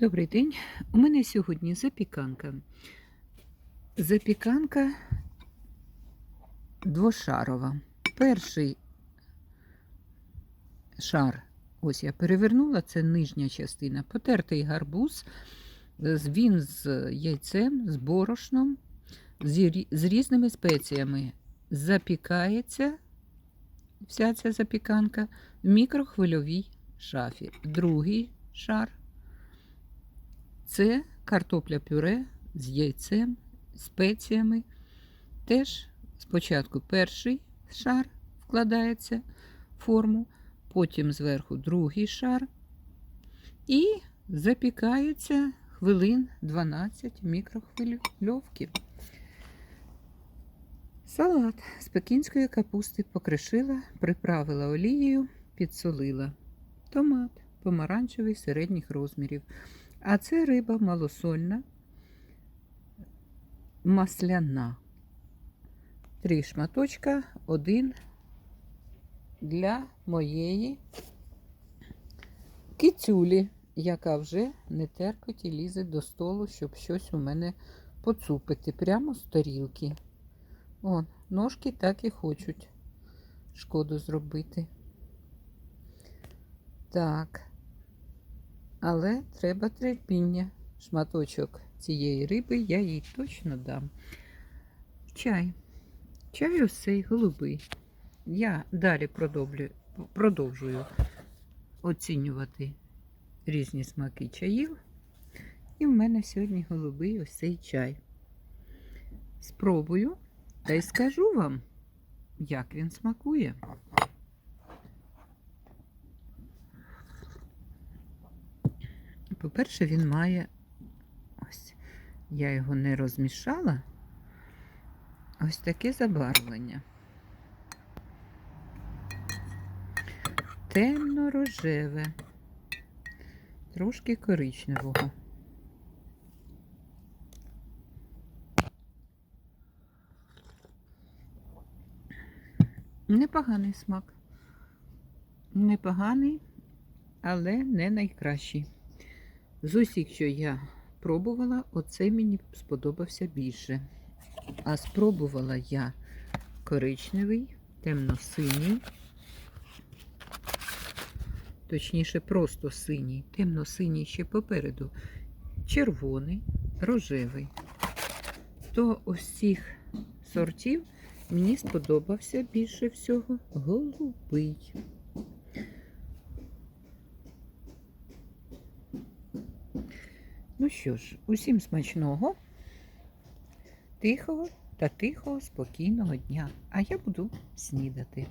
Добрий день. У мене сьогодні запіканка. Запіканка двошарова. Перший шар, ось я перевернула, це нижня частина. Потертий гарбуз. Він з яйцем, з борошном, з різними спеціями. Запікається вся ця запіканка в мікрохвильовій шафі. Другий шар. Це картопля пюре з яйцем, спеціями. Теж спочатку перший шар вкладається в форму, потім зверху другий шар і запікається хвилин 12 мікрохвильовки. Салат з пекінської капусти покришила, приправила олією, підсолила. Томат помаранчевий середніх розмірів. А це риба малосольна, масляна. Три шматочка, один для моєї кицюлі, яка вже не терпить і лізе до столу, щоб щось у мене поцупити прямо з тарілки. Вон, ножки так і хочуть шкоду зробити. Так. Але треба терпіння. Шматочок цієї риби я їй точно дам. Чай. Чай ось голубий. Я далі продовлю, продовжую оцінювати різні смаки чаїв. І в мене сьогодні голубий ось цей чай. Спробую та й скажу вам, як він смакує. По-перше, він має ось, я його не розмішала. Ось таке забарвлення. Темно-рожеве, трошки коричневого. Непоганий смак. Непоганий, але не найкращий. З усіх, що я пробувала, оцей мені сподобався більше. А спробувала я коричневий, темно-синій, точніше, просто синій, темно-синій ще попереду, червоний, рожевий. То ось цих сортів мені сподобався більше всього голубий. Ну що ж, усім смачного, тихого та тихого, спокійного дня. А я буду снідати.